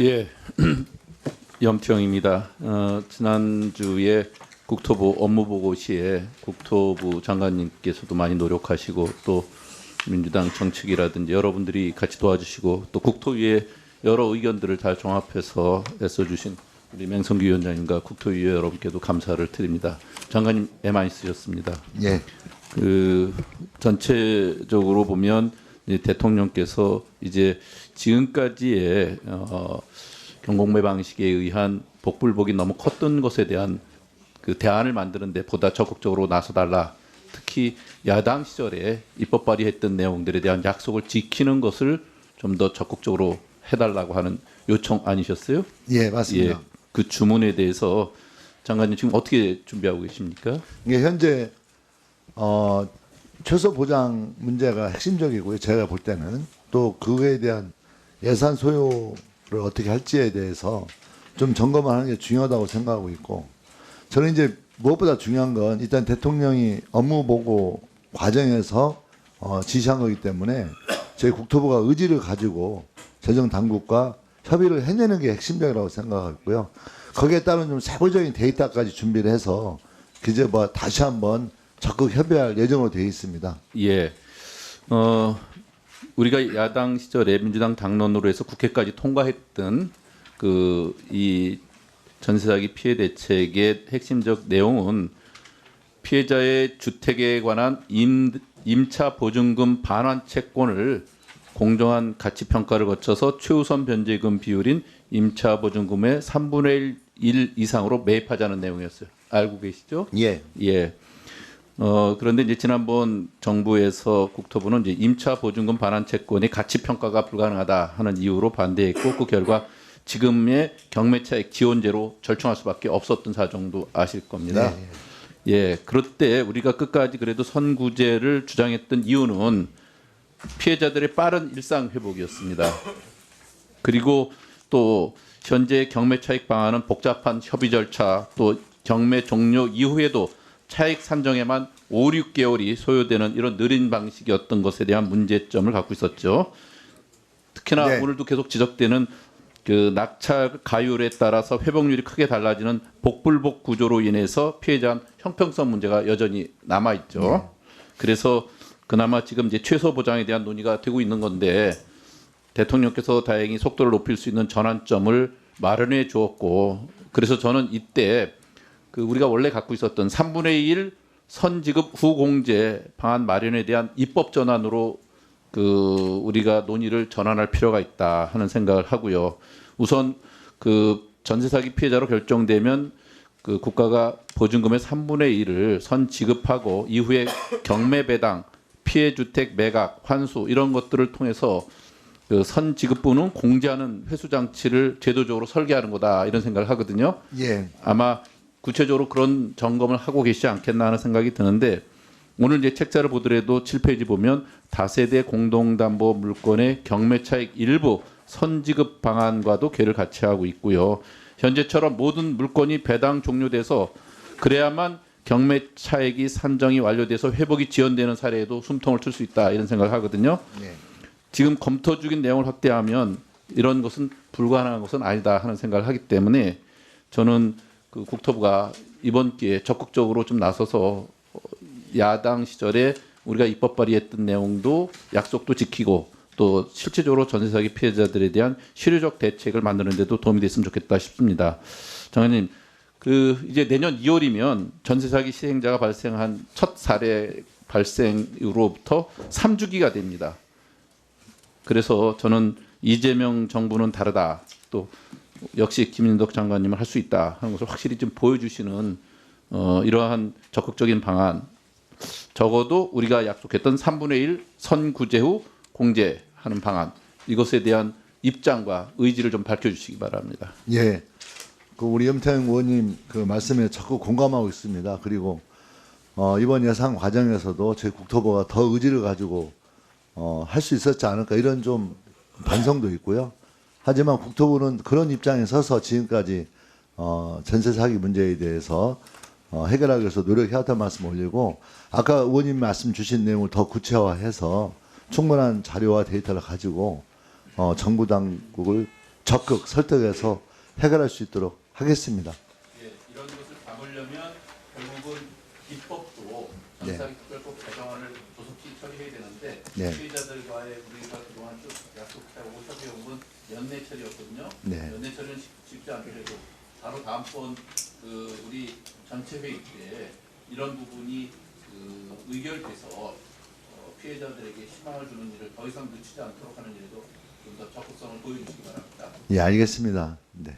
예, 염태영입니다. 어, 지난주에 국토부 업무보고 시에 국토부 장관님께서도 많이 노력하시고 또 민주당 정책이라든지 여러분들이 같이 도와주시고 또 국토위의 여러 의견들을 잘 종합해서 애써주신 우리 맹성규 위원장님과 국토위 여러분께도 감사를 드립니다. 장관님 애 많이 쓰셨습니다. 예. 그 전체적으로 보면 대통령께서 이제 지금까지의 어, 경공매 방식에 의한 복불복이 너무 컸던 것에 대한 그 대안을 만드는데 보다 적극적으로 나서달라. 특히 야당 시절에 입법 발의했던 내용들에 대한 약속을 지키는 것을 좀 더 적극적으로 해달라고 하는 요청 아니셨어요? 예, 맞습니다. 그 주문에 대해서 장관님 지금 어떻게 준비하고 계십니까? 이게 현재 어, 최소 보장 문제가 핵심적이고요. 제가 볼 때는 또 그거에 대한 예산 소요를 어떻게 할지에 대해서 좀 점검을 하는 게 중요하다고 생각하고 있고 저는 이제 무엇보다 중요한 건 일단 대통령이 업무 보고 과정에서 어, 지시한 거기 때문에 저희 국토부가 의지를 가지고 재정 당국과 협의를 해내는 게 핵심적이라고 생각하고요. 거기에 따른 좀 세부적인 데이터까지 준비를 해서 그제 뭐 다시 한번 적극 협의할 예정으로 되어 있습니다. 예. 어, 우리가 야당 시절에 민주당 당론으로 해서 국회까지 통과했던 그 이 전세 사기 피해 대책의 핵심적 내용은 피해자의 주택에 관한 임, 임차 보증금 반환 채권을 공정한 가치 평가를 거쳐서 최우선 변제금 비율인 임차 보증금의 3분의 1 이상으로 매입하자는 내용이었어요. 알고 계시죠? 예. 예. 어, 그런데 이제 지난번 정부에서 국토부는 이제 임차 보증금 반환 채권이 가치 평가가 불가능하다 하는 이유로 반대했고 그 결과 지금의 경매차익 지원제로 절충할 수밖에 없었던 사정도 아실 겁니다. 네. 예. 그럴 때 우리가 끝까지 그래도 선구제를 주장했던 이유는 피해자들의 빠른 일상 회복이었습니다. 그리고 또 현재 경매 차익 방안은 복잡한 협의 절차 또 경매 종료 이후에도 차익 산정에만 5, 6개월이 소요되는 이런 느린 방식이었던 것에 대한 문제점을 갖고 있었죠. 특히나 네. 오늘도 계속 지적되는 그 낙찰 가율에 따라서 회복률이 크게 달라지는 복불복 구조로 인해서 피해자 한 형평성 문제가 여전히 남아 있죠. 그래서 그나마 지금 이제 최소 보장에 대한 논의가 되고 있는 건데 대통령께서 다행히 속도를 높일 수 있는 전환점을 마련해 주었고 그래서 저는 이때 그 우리가 원래 갖고 있었던 3분의 1 선지급 후공제 방안 마련에 대한 입법 전환으로 그 우리가 논의를 전환할 필요가 있다 하는 생각을 하고요. 우선 그 전세 사기 피해자로 결정되면 그 국가가 보증금의 3분의 1을 선 지급하고 이후에 경매 배당, 피해 주택 매각, 환수 이런 것들을 통해서 그 선 지급분은 공제하는 회수 장치를 제도적으로 설계하는 거다 이런 생각을 하거든요. 예. 아마 구체적으로 그런 점검을 하고 계시지 않겠나 하는 생각이 드는데 오늘 이제 책자를 보더라도 7페이지 보면 다세대 공동담보 물건의 경매 차익 일부 선지급 방안과도 궤를 같이 하고 있고요. 현재처럼 모든 물건이 배당 종료돼서 그래야만 경매 차익이 산정이 완료돼서 회복이 지연되는 사례에도 숨통을 틀 수 있다 이런 생각을 하거든요. 예. 지금 검토 중인 내용을 확대하면 이런 것은 불가능한 것은 아니다 하는 생각을 하기 때문에 저는 그 국토부가 이번 기회에 적극적으로 좀 나서서 어, 야당 시절에 우리가 입법 발의했던 내용도 약속도 지키고 또 실질적으로 전세 사기 피해자들에 대한 실효적 대책을 만드는 데도 도움이 됐으면 좋겠다 싶습니다. 장관님, 그 이제 내년 2월이면 전세 사기 시행자가 발생한 첫 사례 발생으로부터 3주기가 됩니다. 그래서 저는 이재명 정부는 다르다. 또 역시 김인덕 장관님은 할 수 있다 하는 것을 확실히 좀 보여주시는 어, 이러한 적극적인 방안. 적어도 우리가 약속했던 3분의 1 선구제 후 공제하는 방안 이것에 대한 입장과 의지를 좀 밝혀주시기 바랍니다. 예. 그 우리 염태영 의원님 그 말씀에 적극 공감하고 있습니다. 그리고 어, 이번 예산 과정에서도 저희 국토부가 더 의지를 가지고 어, 할 수 있었지 않을까 이런 좀 반성도 있고요. 하지만 국토부는 그런 입장에 서서 지금까지 어, 전세 사기 문제에 대해서 어, 해결하기 위해서 노력해왔다는 말씀 올리고 아까 의원님 말씀 주신 내용을 더 구체화해서 충분한 자료와 데이터를 가지고 어, 정부 당국을 적극 설득해서 해결할 수 있도록 하겠습니다. 예, 이런 것을 담으려면 결국은 입법도 네. 전사특별법 개정안을 처리해야 되는데 네. 피해자들과의 우리가 그동안 쭉 약속하고 협의해온 건 연내 처리였거든요. 네. 연내 처리는 쉽- 쉽지 않더라도 바로 다음번 그 우리 전체 회의 때 이런 부분이 그 의결돼서 어, 피해자들에게 희망을 주는 일을 더 이상 늦추지 않도록 하는 일에도 좀 더 적극성을 보여주시기 바랍니다. 예, 알겠습니다. 네.